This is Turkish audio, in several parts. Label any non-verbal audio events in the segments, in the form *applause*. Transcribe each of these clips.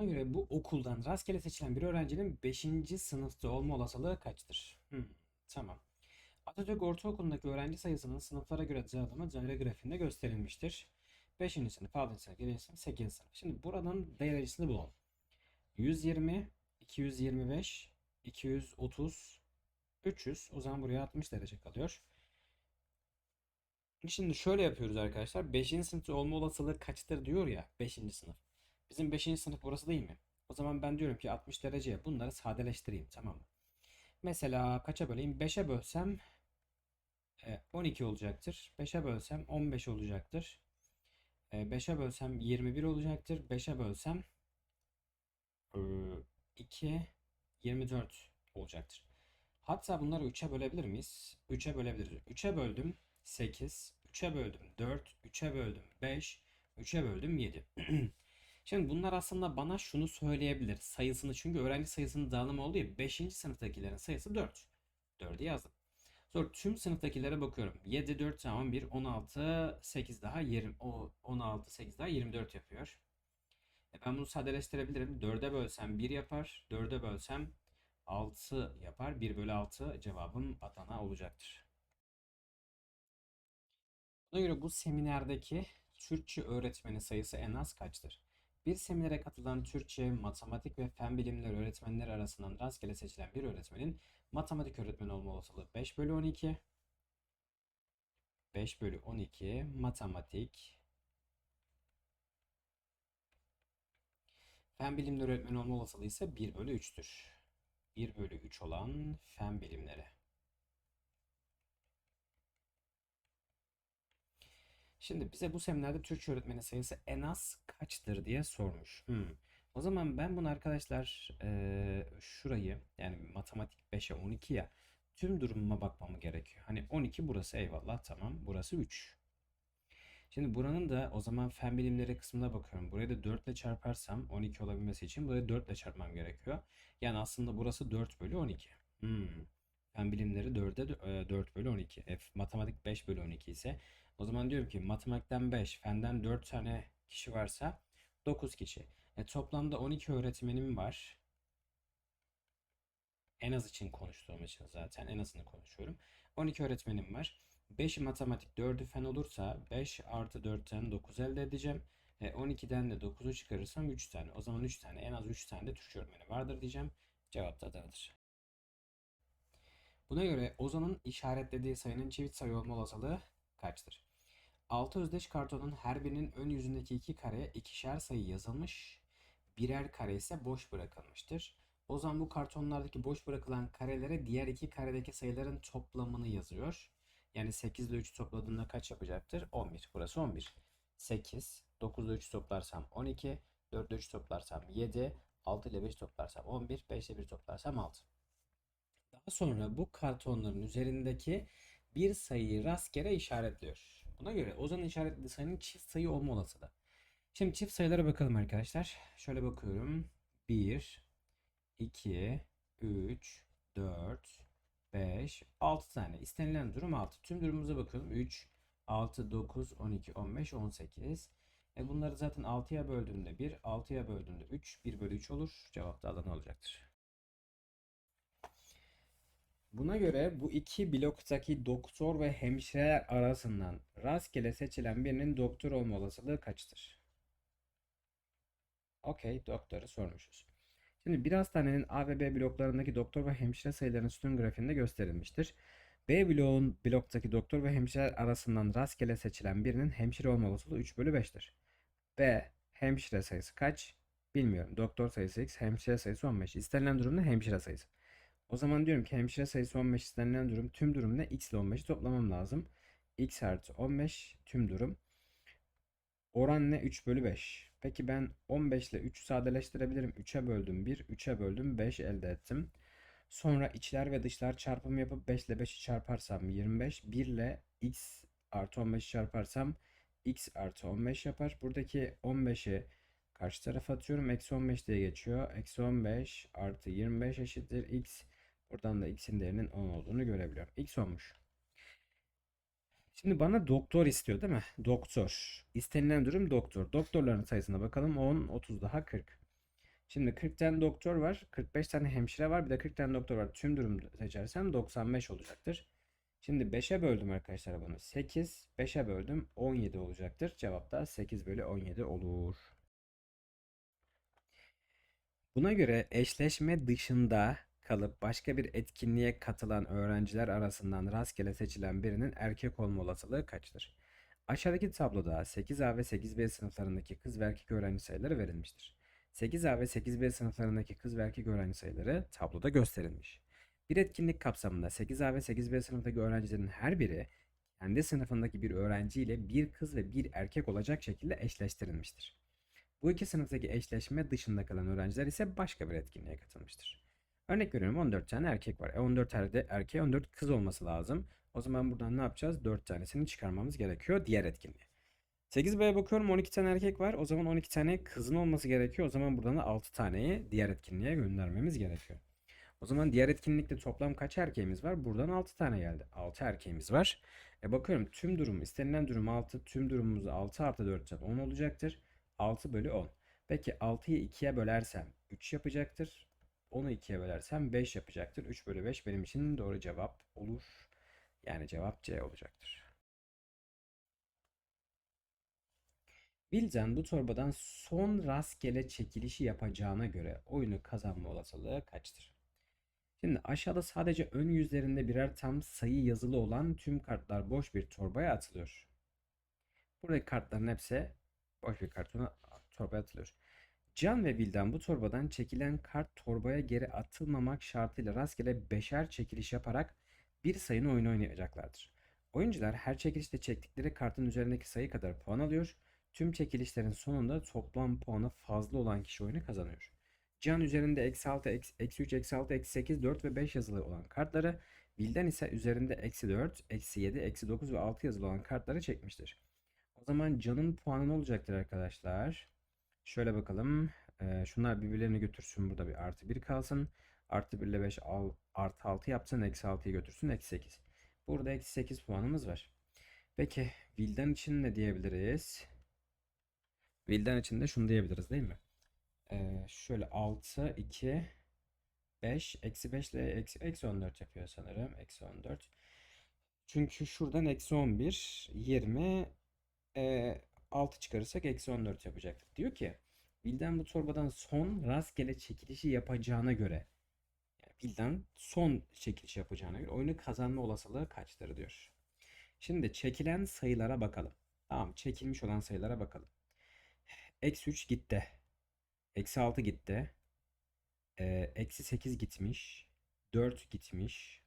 Buna göre bu okuldan rastgele seçilen bir öğrencinin 5. sınıfta olma olasılığı kaçtır? Hmm, tamam. Atatürk Ortaokulu'ndaki öğrenci sayısının sınıflara göre dağılımı daire grafiğinde gösterilmiştir. 5. sınıf, 6. sınıf, 7. sınıf, 8. sınıf. Şimdi buradan derecesini bulalım. 120, 225, 230, 300. O zaman buraya 60 derece kalıyor. Şimdi şöyle yapıyoruz arkadaşlar. 5. sınıfta olma olasılığı kaçtır diyor ya 5. sınıf. Bizim 5. sınıf burası değil mi? O zaman ben diyorum ki 60 dereceye bunları sadeleştireyim tamam mı? Mesela kaça böleyim? 5'e bölsem e, 12 olacaktır. 5'e bölsem 15 olacaktır. E, 5'e bölsem 21 olacaktır. 5'e bölsem e, 2 24 olacaktır. Hatta bunları 3'e bölebilir miyiz? 3'e bölebiliriz. 3'e böldüm 8, 3'e böldüm 4, 3'e böldüm 5, 3'e böldüm 7. *clears throat* Şimdi bunlar aslında bana şunu söyleyebilir. Sayısını çünkü öğrenci sayısının dağılımı olduğu ya 5. sınıftakilerin sayısı 4. 4'ü yazdım. Sonra tüm sınıftakilere bakıyorum. 7, 4 daha 11, 16, 8 daha 20, o 16, 8 daha 24 yapıyor. E ben bunu sadeleştirebilirim. 4'e bölsem 1 yapar. 4'e bölsem 6 yapar. 1 bölü 6 cevabım Adana olacaktır. Buna göre bu seminerdeki Türkçe öğretmeni sayısı en az kaçtır? Bir seminere katılan Türkçe, matematik ve fen bilimleri öğretmenleri arasından rastgele seçilen bir öğretmenin matematik öğretmeni olma olasılığı 5 bölü 12. 5 bölü 12 matematik. Fen bilimleri öğretmeni olma olasılığı ise 1 bölü 3'tür. 1 bölü 3 olan fen bilimleri. Şimdi bize bu seminerde Türkçe öğretmeni sayısı en az kaçtır diye sormuş. Hmm. O zaman ben bunu arkadaşlar eee, şurayı yani matematik 5'e 12 ya tüm durumuma bakmam gerekiyor. Hani 12 burası eyvallah tamam burası 3. Şimdi buranın da o zaman fen bilimleri kısmına bakıyorum. Burayı da 4 ile çarparsam 12 olabilmesi için burayı 4 ile çarpmam gerekiyor. Yani aslında burası 4 bölü 12. Hmm. Fen bilimleri 4'e 4 bölü 12. E, matematik 5 bölü 12 ise o zaman diyorum ki matematikten 5, fenden 4 tane kişi varsa 9 kişi. E, toplamda 12 öğretmenim var. En az için konuştuğum için zaten en azını konuşuyorum. 12 öğretmenim var. 5'i matematik 4'ü fen olursa 5 artı 4'ten 9 elde edeceğim. E, 12'den de 9'u çıkarırsam 3 tane. O zaman 3 tane en az 3 tane de Türkçe öğretmeni vardır diyeceğim. Cevap da Adana'dır. Buna göre Ozan'ın işaretlediği sayının çift sayı olma olasılığı kaçtır? 6 özdeş kartonun her birinin ön yüzündeki iki kareye ikişer sayı yazılmış, birer kare ise boş bırakılmıştır. O zaman bu kartonlardaki boş bırakılan karelere diğer iki karedeki sayıların toplamını yazıyor. Yani 8 ile 3 topladığında kaç yapacaktır? 11. Burası 11. 8, 9 ile 3 toplarsam 12, 4 ile 3 toplarsam 7, 6 ile 5 toplarsam 11, 5 ile 1 toplarsam 6. Daha sonra bu kartonların üzerindeki bir sayıyı rastgele işaretliyor. Buna göre Ozan'ın işaretlediği sayının çift sayı olma olasılığı. Şimdi çift sayılara bakalım arkadaşlar. Şöyle bakıyorum. 1, 2, 3, 4, 5, 6 tane. İstenilen durum 6. Tüm durumumuza bakalım. 3, 6, 9, 12, 15, 18. E bunları zaten 6'ya böldüğümde 1, 6'ya böldüğümde 3, 1 bölü 3 olur. Cevap da Adana olacaktır. Buna göre bu iki bloktaki doktor ve hemşireler arasından rastgele seçilen birinin doktor olma olasılığı kaçtır? Okey, doktoru sormuşuz. Şimdi bir hastanenin A ve B bloklarındaki doktor ve hemşire sayılarının sütun grafiğinde gösterilmiştir. B bloğun bloktaki doktor ve hemşireler arasından rastgele seçilen birinin hemşire olma olasılığı 3 bölü 5'tir. B hemşire sayısı kaç? Bilmiyorum. Doktor sayısı x, hemşire sayısı 15. İstenilen durumda hemşire sayısı. O zaman diyorum ki hemşire sayısı 15 istenilen durum tüm durum ne? X ile 15'i toplamam lazım. X artı 15 tüm durum. Oran ne? 3 bölü 5. Peki ben 15 ile 3'ü sadeleştirebilirim. 3'e böldüm 1, 3'e böldüm 5 elde ettim. Sonra içler ve dışlar çarpımı yapıp 5 ile 5'i çarparsam 25. 1 ile x artı 15'i çarparsam x artı 15 yapar. Buradaki 15'i karşı tarafa atıyorum. Eksi 15 diye geçiyor. Eksi 15 artı 25 eşittir x. Buradan da x'in değerinin 10 olduğunu görebiliyorum. x olmuş. Şimdi bana doktor istiyor değil mi? Doktor. İstenilen durum doktor. Doktorların sayısına bakalım. 10, 30 daha 40. Şimdi 40 tane doktor var. 45 tane hemşire var. Bir de 40 tane doktor var. Tüm durum seçersem 95 olacaktır. Şimdi 5'e böldüm arkadaşlar bunu. 8. 5'e böldüm. 17 olacaktır. Cevap da 8 bölü 17 olur. Buna göre eşleşme dışında kalıp başka bir etkinliğe katılan öğrenciler arasından rastgele seçilen birinin erkek olma olasılığı kaçtır? Aşağıdaki tabloda 8A ve 8B sınıflarındaki kız ve erkek öğrenci sayıları verilmiştir. 8A ve 8B sınıflarındaki kız ve erkek öğrenci sayıları tabloda gösterilmiş. Bir etkinlik kapsamında 8A ve 8B sınıftaki öğrencilerin her biri kendi sınıfındaki bir öğrenci ile bir kız ve bir erkek olacak şekilde eşleştirilmiştir. Bu iki sınıftaki eşleşme dışında kalan öğrenciler ise başka bir etkinliğe katılmıştır. Örnek veriyorum 14 tane erkek var. E 14 tane erkeğe 14 kız olması lazım. O zaman buradan ne yapacağız? 4 tanesini çıkarmamız gerekiyor diğer etkinliğe. 8B'ye bakıyorum 12 tane erkek var. O zaman 12 tane kızın olması gerekiyor. O zaman buradan da 6 taneyi diğer etkinliğe göndermemiz gerekiyor. O zaman diğer etkinlikte toplam kaç erkeğimiz var? Buradan 6 tane geldi. 6 erkeğimiz var. E bakıyorum tüm durum istenilen durum 6. Tüm durumumuz 6 artı 4 10 olacaktır. 6 bölü 10. Peki 6'yı 2'ye bölersem 3 yapacaktır. 10'u 2'ye bölersem 5 yapacaktır. 3 bölü 5 benim için doğru cevap olur. Yani cevap C olacaktır. Bilzen bu torbadan son rastgele çekilişi yapacağına göre oyunu kazanma olasılığı kaçtır? Şimdi aşağıda sadece ön yüzlerinde birer tam sayı yazılı olan tüm kartlar boş bir torbaya atılıyor. Buradaki kartların hepsi boş bir kartona torbaya atılıyor. Can ve Bilden bu torbadan çekilen kart torbaya geri atılmamak şartıyla rastgele beşer çekiliş yaparak bir sayının oyunu oynayacaklardır. Oyuncular her çekilişte çektikleri kartın üzerindeki sayı kadar puan alıyor. Tüm çekilişlerin sonunda toplam puanı fazla olan kişi oyunu kazanıyor. Can üzerinde eksi 6, eksi 3, eksi 6, eksi 8, 4 ve 5 yazılı olan kartları, Bilden ise üzerinde eksi 4, eksi 7, eksi 9 ve 6 yazılı olan kartları çekmiştir. O zaman Can'ın puanı ne olacaktır arkadaşlar? Şöyle bakalım. Ee, şunlar birbirlerini götürsün. Burada bir artı 1 kalsın. Artı 1 ile 5 al, artı 6 yapsın. Eksi 6'yı götürsün. Eksi 8. Burada eksi 8 puanımız var. Peki Vildan için ne diyebiliriz? Vildan için de şunu diyebiliriz değil mi? Ee, şöyle 6, 2, 5, eksi 5 ile eksi, eksi 14 yapıyor sanırım. Eksi 14. Çünkü şuradan eksi 11, 20, e, 6 çıkarırsak eksi 14 yapacaktık. Diyor ki Bilden bu torbadan son rastgele çekilişi yapacağına göre yani Bilden son çekiliş yapacağına göre oyunu kazanma olasılığı kaçtır diyor. Şimdi çekilen sayılara bakalım. Tamam çekilmiş olan sayılara bakalım. Eksi 3 gitti. Eksi 6 gitti. Ee, eksi 8 gitmiş. 4 gitmiş.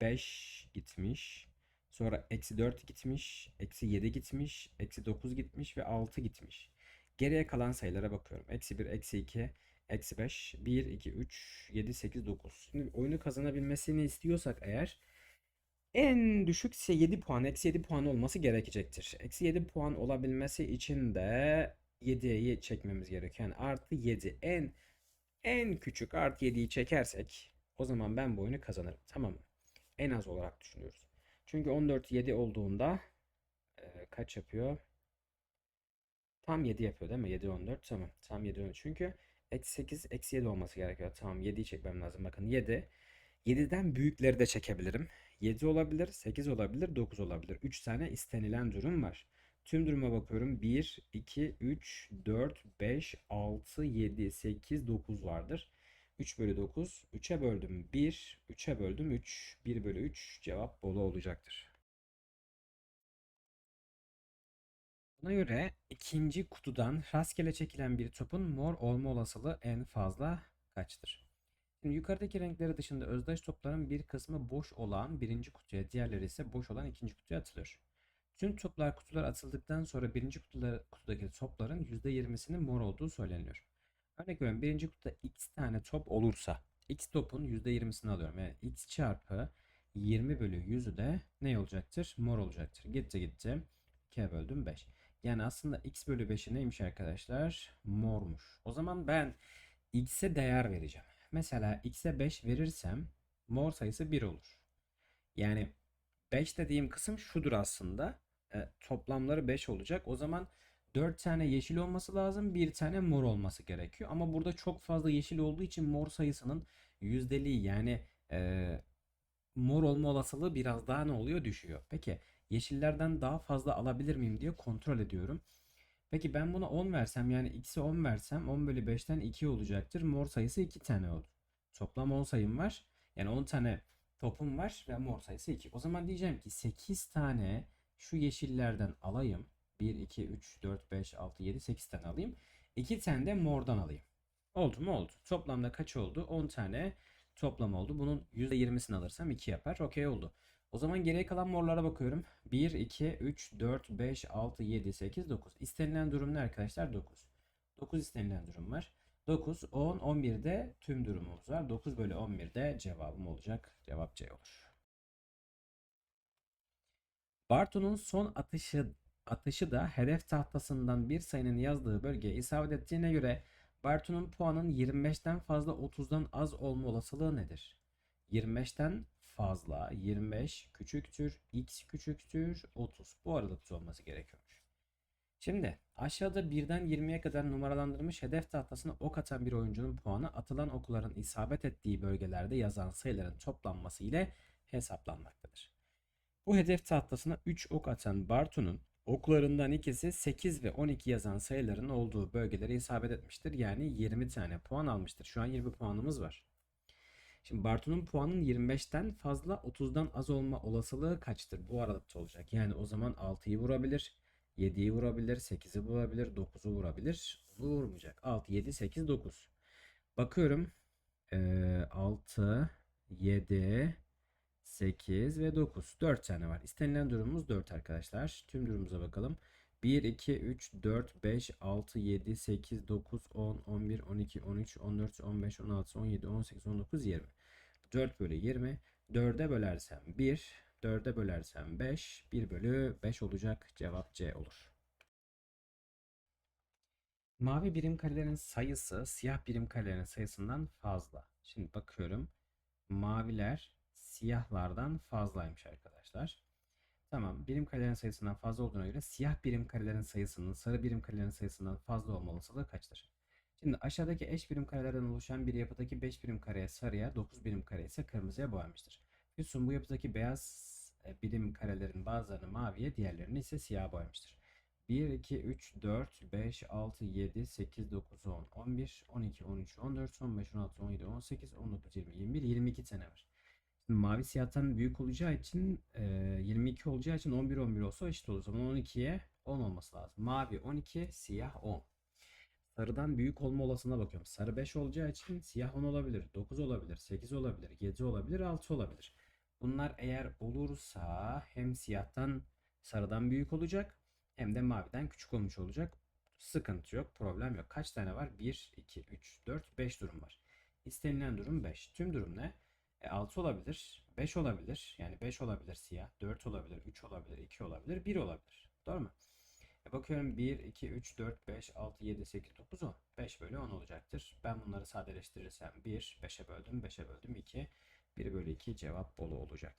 5 gitmiş. Sonra eksi 4 gitmiş. Eksi 7 gitmiş. Eksi 9 gitmiş ve 6 gitmiş. Geriye kalan sayılara bakıyorum. Eksi 1, eksi 2, eksi 5, 1, 2, 3, 7, 8, 9. Şimdi oyunu kazanabilmesini istiyorsak eğer en düşük ise 7 puan, eksi 7 puan olması gerekecektir. Eksi 7 puan olabilmesi için de 7'yi çekmemiz gerekiyor. Yani artı 7 en en küçük artı 7'yi çekersek o zaman ben bu oyunu kazanırım. Tamam mı? En az olarak düşünüyoruz. Çünkü 14 7 olduğunda e, kaç yapıyor? Tam 7 yapıyor değil mi? 7 14 tamam. Tam 7 14. Çünkü eksi 8 eksi 7 olması gerekiyor. Tamam 7'yi çekmem lazım. Bakın 7. 7'den büyükleri de çekebilirim. 7 olabilir, 8 olabilir, 9 olabilir. 3 tane istenilen durum var. Tüm duruma bakıyorum. 1, 2, 3, 4, 5, 6, 7, 8, 9 vardır. 3 bölü 9. 3'e böldüm 1. 3'e böldüm 3. 1 bölü 3 cevap Bolu olacaktır. Buna göre ikinci kutudan rastgele çekilen bir topun mor olma olasılığı en fazla kaçtır? Şimdi yukarıdaki renkleri dışında özdeş topların bir kısmı boş olan birinci kutuya, diğerleri ise boş olan ikinci kutuya atılıyor. Tüm toplar kutular atıldıktan sonra birinci kutudaki topların %20'sinin mor olduğu söyleniyor. Örnek veriyorum birinci kutuda x tane top olursa x topun %20'sini alıyorum. Yani x çarpı 20 bölü 100'ü de ne olacaktır? Mor olacaktır. Gitti gitti. 2'ye böldüm 5. Yani aslında x bölü 5'i neymiş arkadaşlar? Mormuş. O zaman ben x'e değer vereceğim. Mesela x'e 5 verirsem mor sayısı 1 olur. Yani 5 dediğim kısım şudur aslında. E, toplamları 5 olacak. O zaman 4 tane yeşil olması lazım. Bir tane mor olması gerekiyor. Ama burada çok fazla yeşil olduğu için mor sayısının yüzdeliği yani e, mor olma olasılığı biraz daha ne oluyor? Düşüyor. Peki yeşillerden daha fazla alabilir miyim diye kontrol ediyorum. Peki ben buna 10 versem yani x'e 10 versem 10 bölü 5'ten 2 olacaktır. Mor sayısı 2 tane olur. Toplam 10 sayım var. Yani 10 tane topum var ve mor sayısı 2. O zaman diyeceğim ki 8 tane şu yeşillerden alayım. 1, 2, 3, 4, 5, 6, 7, 8 tane alayım. 2 tane de mordan alayım. Oldu mu? Oldu. Toplamda kaç oldu? 10 tane toplam oldu. Bunun %20'sini alırsam 2 yapar. Okey oldu. O zaman geriye kalan morlara bakıyorum. 1, 2, 3, 4, 5, 6, 7, 8, 9. İstenilen durum ne arkadaşlar? 9. 9 istenilen durum var. 9, 10, 11'de tüm durumumuz var. 9 bölü 11'de cevabım olacak. Cevap C olur. Bartu'nun son atışı atışı da hedef tahtasından bir sayının yazdığı bölgeye isabet ettiğine göre Bartu'nun puanın 25'ten fazla 30'dan az olma olasılığı nedir? 25'ten fazla 25 küçüktür x küçüktür 30. Bu aralıkta olması gerekiyormuş. Şimdi aşağıda 1'den 20'ye kadar numaralandırılmış hedef tahtasına ok atan bir oyuncunun puanı atılan okların isabet ettiği bölgelerde yazan sayıların toplanması ile hesaplanmaktadır. Bu hedef tahtasına 3 ok atan Bartu'nun oklarından ikisi 8 ve 12 yazan sayıların olduğu bölgelere isabet etmiştir. Yani 20 tane puan almıştır. Şu an 20 puanımız var. Şimdi Bartu'nun puanın 25'ten fazla 30'dan az olma olasılığı kaçtır? Bu aralıkta olacak. Yani o zaman 6'yı vurabilir, 7'yi vurabilir, 8'i vurabilir, 9'u vurabilir. Vurmayacak. 6, 7, 8, 9. Bakıyorum. Ee, 6, 7, 8 ve 9. 4 tane var. İstenilen durumumuz 4 arkadaşlar. Tüm durumumuza bakalım. 1, 2, 3, 4, 5, 6, 7, 8, 9, 10, 11, 12, 13, 14, 15, 16, 17, 18, 19, 20. 4 bölü 20. 4'e bölersem 1, 4'e bölersem 5, 1 bölü 5 olacak. Cevap C olur. Mavi birim karelerin sayısı siyah birim karelerin sayısından fazla. Şimdi bakıyorum. Maviler siyahlardan fazlaymış arkadaşlar. Tamam. Birim karelerin sayısından fazla olduğuna göre siyah birim karelerin sayısının sarı birim karelerin sayısından fazla olma olasılığı kaçtır? Şimdi aşağıdaki eş birim karelerden oluşan bir yapıdaki 5 birim kareye sarıya, 9 birim kare ise kırmızıya boyanmıştır. Füsun bu yapıdaki beyaz e, birim karelerin bazılarını maviye, diğerlerini ise siyaha boyamıştır. 1, 2, 3, 4, 5, 6, 7, 8, 9, 10, 11, 12, 13, 14, 15, 16, 17, 18, 19, 20, 21, 22 tane var. Şimdi mavi siyahtan büyük olacağı için e, 22 olacağı için 11 11 olsa eşit olur. O zaman 12'ye 10 olması lazım. Mavi 12, siyah 10. Sarıdan büyük olma olasılığına bakıyorum. Sarı 5 olacağı için siyah 10 olabilir, 9 olabilir, 8 olabilir, 7 olabilir, 6 olabilir. Bunlar eğer olursa hem siyahtan sarıdan büyük olacak hem de maviden küçük olmuş olacak. Sıkıntı yok, problem yok. Kaç tane var? 1, 2, 3, 4, 5 durum var. İstenilen durum 5. Tüm durum ne? E, 6 olabilir, 5 olabilir. Yani 5 olabilir siyah, 4 olabilir, 3 olabilir, 2 olabilir, 1 olabilir. Doğru mu? E bakıyorum 1, 2, 3, 4, 5, 6, 7, 8, 9, 10. 5 bölü 10 olacaktır. Ben bunları sadeleştirirsem 1, 5'e böldüm, 5'e böldüm 2. 1 bölü 2 cevap Bolu olacak.